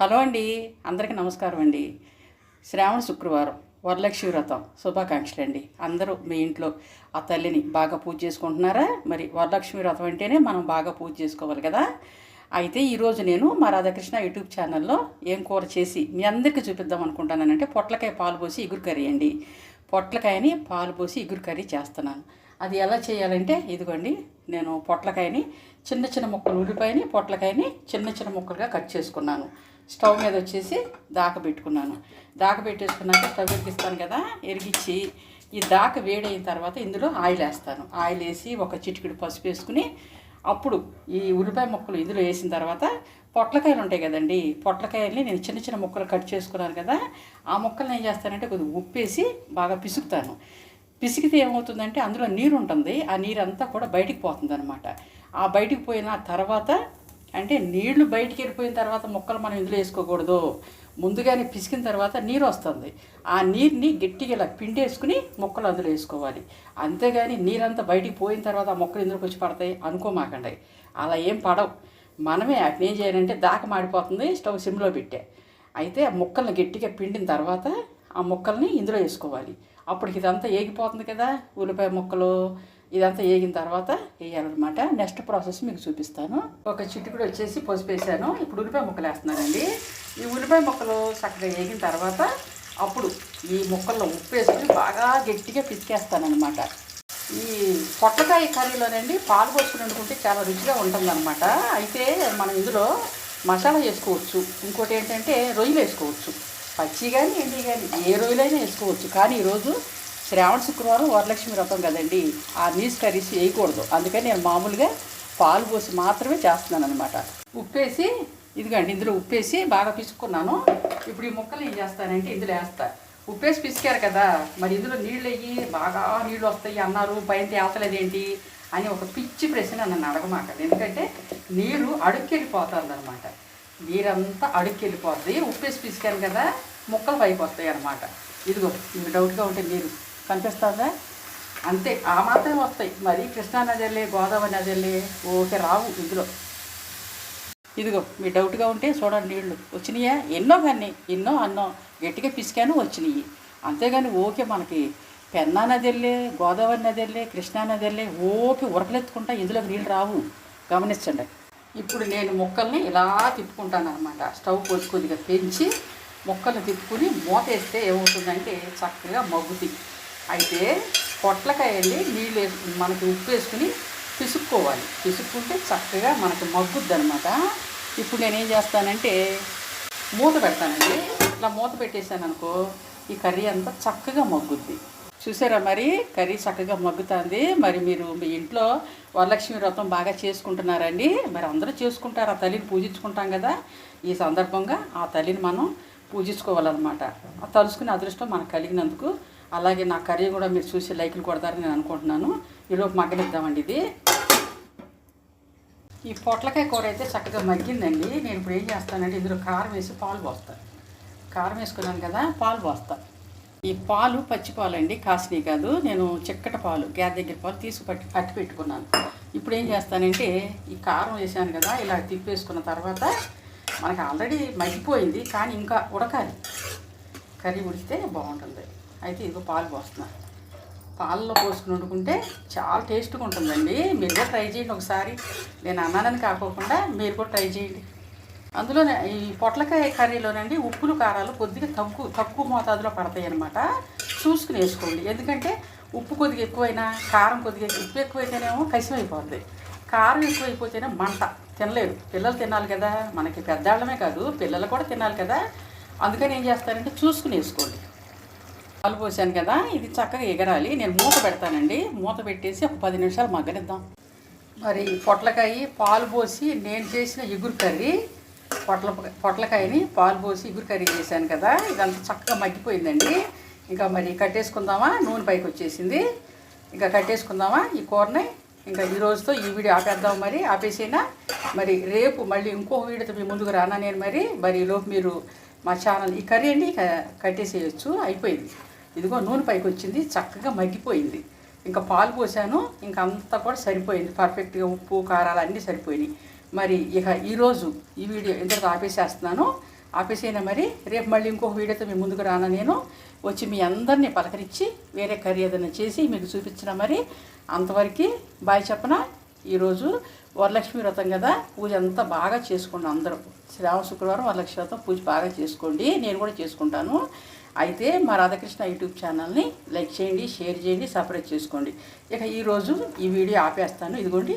Hello అండి అందరికీ నమస్కారం అండి. శ్రావణ శుక్రవారం వరలక్ష్మి వ్రతం శుభాకాంక్షలు అండి. అందరూ మీ ఇంట్లో ఆ తల్లిని బాగా పూజ చేసుకుంటున్నారా? మరి వరలక్ష్మి వ్రతం అంటేనే మనం బాగా పూజ చేసుకోవాలి కదా? అయితే ఈరోజు నేను మా రాధాకృష్ణ యూట్యూబ్ ఛానల్లో ఏం కూర చేసి మీ అందరికీ చూపిద్దాం అనుకుంటానంటే పొట్లకాయ పాలు పోసి ఇగురు కర్రీ అండి. పొట్లకాయని పాలు పోసి ఇగురు కర్రీ చేస్తున్నాను. అది ఎలా చేయాలంటే ఇదిగోండి నేను పొట్లకాయని చిన్న చిన్న ముక్కలు ఉల్లిపాయని పొట్లకాయని చిన్న చిన్న ముక్కలుగా కట్ చేసుకున్నాను. స్టవ్ మీద వచ్చేసి దాక పెట్టుకున్నాను దాక పెట్టేసుకున్నాక స్టవ్ ఎరిగిస్తాను కదా ఎరిగించి ఈ దాక వేడైన తర్వాత ఇందులో ఆయిల్ వేస్తాను. ఆయిల్ వేసి ఒక చిటికెడు పసుపు వేసుకుని అప్పుడు ఈ ఉల్లిపాయ ముక్కలు ఇందులో వేసిన తర్వాత పొట్లకాయలు ఉంటాయి కదండి పొట్లకాయల్ని నేను చిన్న చిన్న ముక్కలు కట్ చేసుకున్నాను కదా ఆ ముక్కల్ని ఏం చేస్తానంటే కొద్దిగా ఉప్పేసి బాగా పిసుకుతాను. పిసికితే ఏమవుతుందంటే అందులో నీరు ఉంటుంది ఆ నీరు అంతా కూడా బయటికి పోతుంది అనమాట ఆ బయటికి పోయిన తర్వాత అంటే నీళ్ళు బయటికి వెళ్ళిపోయిన తర్వాత మొక్కలు మనం ఇందులో వేసుకోకూడదు. ముందుగానే పిసికిన తర్వాత నీరు వస్తుంది. ఆ నీరుని గట్టిగా ఇలా పిండేసుకుని మొక్కలు అందులో వేసుకోవాలి. అంతేగాని నీరంతా బయటికి పోయిన తర్వాత ఆ మొక్కలు ఇందులోకి వచ్చి పడతాయి అనుకోమాకండి. అలా ఏం పడవు. మనమే ఏం చేయాలంటే దాక మాడిపోతుంది స్టవ్ సిమ్లో పెట్టే. అయితే ఆ మొక్కల్ని గట్టిగా పిండిన తర్వాత ఆ మొక్కల్ని ఇందులో వేసుకోవాలి. అప్పుడు ఇదంతా ఏగిపోతుంది కదా ఉల్లిపాయ ముక్కలు ఇదంతా వేగిన తర్వాత వేయాలన్నమాట నెక్స్ట్ ప్రాసెస్ మీకు చూపిస్తాను. ఒక చిటికుడు వచ్చేసి పసుపు వేసాను. ఇప్పుడు ఉల్లిపాయ ముక్కలు వేస్తున్నానండి. ఈ ఉల్లిపాయ ముక్కలు చక్కగా వేగిన తర్వాత అప్పుడు ఈ ముక్కల్లో ఉప్పు వేసుకొని బాగా గట్టిగా పిసికేస్తానమాట ఈ పొట్లకాయ కర్రీలోనండి పాలు పోసుకుని వండుకుంటే చాలా రుచిగా ఉంటుందన్నమాట. అయితే మనం ఇందులో మసాలా వేసుకోవచ్చు. ఇంకోటి ఏంటంటే రొయ్యలు వేసుకోవచ్చు. పచ్చి కానీ ఎండి కానీ ఏ రొయ్యలైనా వేసుకోవచ్చు. కానీ ఈరోజు శ్రావణ శుక్రవారం వరలక్ష్మి వ్రతం కదండి. ఆ నీస్ కర్రీస్ వేయకూడదు. అందుకని నేను మామూలుగా పాలు పోసి మాత్రమే చేస్తున్నాను అనమాట ఉప్పేసి ఇదిగండి ఇందులో ఉప్పేసి బాగా పిసుకున్నాను ఇప్పుడు ఈ ముక్కలు ఏం చేస్తానంటే ఇందులో వేస్తా. ఉప్పేసి పిసికారు కదా మరి ఇందులో నీళ్ళు అయ్యి బాగా నీళ్ళు వస్తాయి అన్నారు పైన తేల్చలేదేంటి అని ఒక పిచ్చి ప్రశ్న నన్ను అడగమాట. ఎందుకంటే నీరు అడుక్కెళ్ళిపోతుంది అనమాట నీరంతా అడుక్కెళ్ళిపోతుంది ఉప్పేసి పిసికాను కదా ముక్కలు పైకి వస్తాయి అనమాట ఇదిగో మీకు డౌట్గా ఉంటే నీరు కనిపిస్తుందా అంతే ఆ మాత్రమే వస్తాయి. మరి కృష్ణా నది గోదావరి నది ఓకే రావు ఇందులో. ఇదిగో మీ డౌట్గా ఉంటే చూడండి నీళ్ళు. వచ్చినాయా? ఎన్నో కానీ ఎన్నో అన్నో. గట్టిగా పిసికాను వచ్చినాయి. అంతేగాని ఓకే మనకి పెన్నా నది వెళ్ళే గోదావరి నది వెళ్ళే కృష్ణా నది వెళ్ళే ఓకే ఉరకలెత్తుకుంటా ఇందులోకి నీళ్ళు రావు. గమనించండి. ఇప్పుడు నేను మొక్కల్ని ఇలా తిప్పుకుంటాను అనమాట స్టవ్ కొద్దిగా పెంచి మొక్కలు తిప్పుకుని మూత వేస్తే ఏమవుతుందంటే చక్కగా మగ్గుతాయి. అయితే పొట్లకాయల్ని నీళ్ళు వేసుకుని మనకి ఉప్పు వేసుకుని పిసుక్కోవాలి. పిసుక్కుంటే చక్కగా మనకి మగ్గుద్ది అనమాట ఇప్పుడు నేనేం చేస్తానంటే మూత పెడతానండి. ఇట్లా మూత పెట్టేశాను అనుకో ఈ కర్రీ అంతా చక్కగా మగ్గుద్ది. చూసారా మరి? కర్రీ చక్కగా మగ్గుతుంది. మరి మీరు మీ ఇంట్లో వరలక్ష్మి వ్రతం బాగా చేసుకుంటున్నారండి. మరి అందరూ చేసుకుంటారు. ఆ తల్లిని పూజించుకుంటాం కదా. ఈ సందర్భంగా ఆ తల్లిని మనం పూజించుకోవాలన్నమాట. తలుసుకునే అదృష్టం మనకు కలిగినందుకు అలాగే నా కర్రీ కూడా మీరు చూసి లైకులు కొడతారని నేను అనుకుంటున్నాను. ఈలోపు మగ్గనిద్దామండి ఇది. ఈ పొట్లకాయ కూర అయితే చక్కగా మగ్గిందండి. నేను ఇప్పుడు ఏం చేస్తానంటే ఇందులో కారం వేసి పాలు పోస్తాను కారం వేసుకున్నాను కదా పాలు పోస్తా. ఈ పాలు పచ్చి పాలు అండి కాసినవి కాదు. నేను చిక్కట పాలు గ్యాస్ దగ్గర పాలు తీసి పట్టి పట్టి పెట్టుకున్నాను. ఇప్పుడు ఏం చేస్తానంటే ఈ కారం వేసాను కదా ఇలా తిప్పేసుకున్న తర్వాత మనకి ఆల్రెడీ మగ్గిపోయింది కానీ ఇంకా ఉడకాలి. కర్రీ ఉడికితే బాగుంటుంది. అయితే ఇదిగో పాలు పోస్తున్నాను పాలలో పోసుకుని వండుకుంటే చాలా టేస్ట్గా ఉంటుందండి. మీరు కూడా ట్రై చేయండి ఒకసారి. నేను అన్నానని కాకోకుండా మీరు కూడా ట్రై చేయండి. అందులోనే ఈ పొట్లకాయ కర్రీలోనండి ఉప్పులు కారాలు కొద్దిగా తక్కువ తక్కువ మోతాదులో పడతాయి అనమాట చూసుకుని వేసుకోండి. ఎందుకంటే ఉప్పు కొద్దిగా ఎక్కువైనా కారం కొద్దిగా ఉప్పు ఎక్కువైతేనేమో కసిమైపోతుంది కారం ఎక్కువైపోతేనే మంట. తినలేరు. పిల్లలు తినాలి కదా. మనకి పెద్దాళ్ళమే కాదు. పిల్లలు కూడా తినాలి కదా. అందుకని ఏం చేస్తారంటే చూసుకుని వేసుకోండి. పాలు పోసాను కదా ఇది చక్కగా ఎగరాలి. నేను మూత పెడతానండి. మూత పెట్టేసి ఒక పది నిమిషాలు మగ్గనిద్దాం. మరి పొట్లకాయ పాలు పోసి నేను చేసిన ఇగురు కర్రీ పొట్ల పొట్లకాయని పాలు పోసి ఇగురు కర్రీ చేశాను కదా ఇదంతా చక్కగా మగ్గిపోయిందండి. ఇంకా మరి కట్టేసుకుందామా? నూనె పైకి వచ్చేసింది. ఇంకా కట్టేసుకుందామా ఈ కూరని? ఇంకా ఈ రోజుతో ఈ వీడియో ఆపేద్దాం మరి. ఆపేసైనా? మరి రేపు మళ్ళీ ఇంకో వీడియోతో మీ ముందుకు రానా నేను మరి? మరి ఈలోపు మీరు మా ఛానల్ ఈ కర్రీ అండి కట్టేసేయచ్చు అయిపోయింది. ఇదిగో నూనె పైకి వచ్చింది చక్కగా మగ్గిపోయింది. ఇంకా పాలు పోసాను ఇంకా అంతా కూడా సరిపోయింది. పర్ఫెక్ట్గా ఉప్పు కారాలు అన్నీ సరిపోయినాయి. మరి ఇక ఈరోజు ఈ వీడియో ఇంతకు ఆపేసేస్తున్నాను. ఆపేసైనా మరి రేపు మళ్ళీ ఇంకొక వీడియోతో మీ ముందుకు రానా నేను. వచ్చి మీ అందరినీ పలకరించి వేరే కర్రీ ఏదైనా చేసి మీకు చూపించిన మరి అంతవరకు బాయ్ చెప్పనా? ఈరోజు వరలక్ష్మి వ్రతం కదా. పూజ అంతా బాగా చేసుకోండి అందరూ. శ్రావణ శుక్రవారం వరలక్ష్మి వ్రతం పూజ బాగా చేసుకోండి. నేను కూడా చేసుకుంటాను. అయితే మా రాధాకృష్ణ యూట్యూబ్ ఛానల్ని లైక్ చేయండి షేర్ చేయండి సపరేట్ చేసుకోండి. ఇక ఈరోజు ఈ వీడియో ఆపేస్తాను. ఇదిగోండి.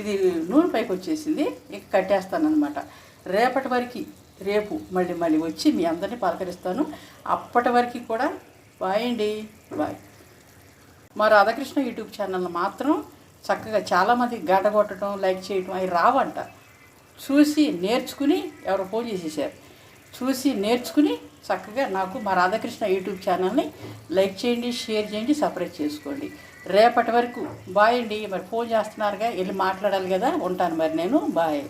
ఇది నూనె పైకి వచ్చేసింది. ఇక కట్టేస్తాను అనమాట రేపటి వరకు రేపు మళ్ళీ మళ్ళీ వచ్చి మీ అందరినీ పలకరిస్తాను. అప్పటి వరకు కూడా బాయ్ అండి. బాయ్. మా రాధాకృష్ణ యూట్యూబ్ ఛానల్ మాత్రం చక్కగా చాలామంది గడ్డ కొట్టడం లైక్ చేయడం అవి రావంట. చూసి నేర్చుకుని ఎవరు ఫోన్ చేసేసారు. చూసి నేర్చుకుని చక్కగా నాకు మా రాధాకృష్ణ యూట్యూబ్ ఛానల్ని లైక్ చేయండి షేర్ చేయండి సపరేట్ చేసుకోండి. రేపటి వరకు బాయ్ అండి. మరి ఫోన్ చేస్తున్నారుగా వెళ్ళి మాట్లాడాలి కదా ఉంటాను మరి నేను. బాయ్.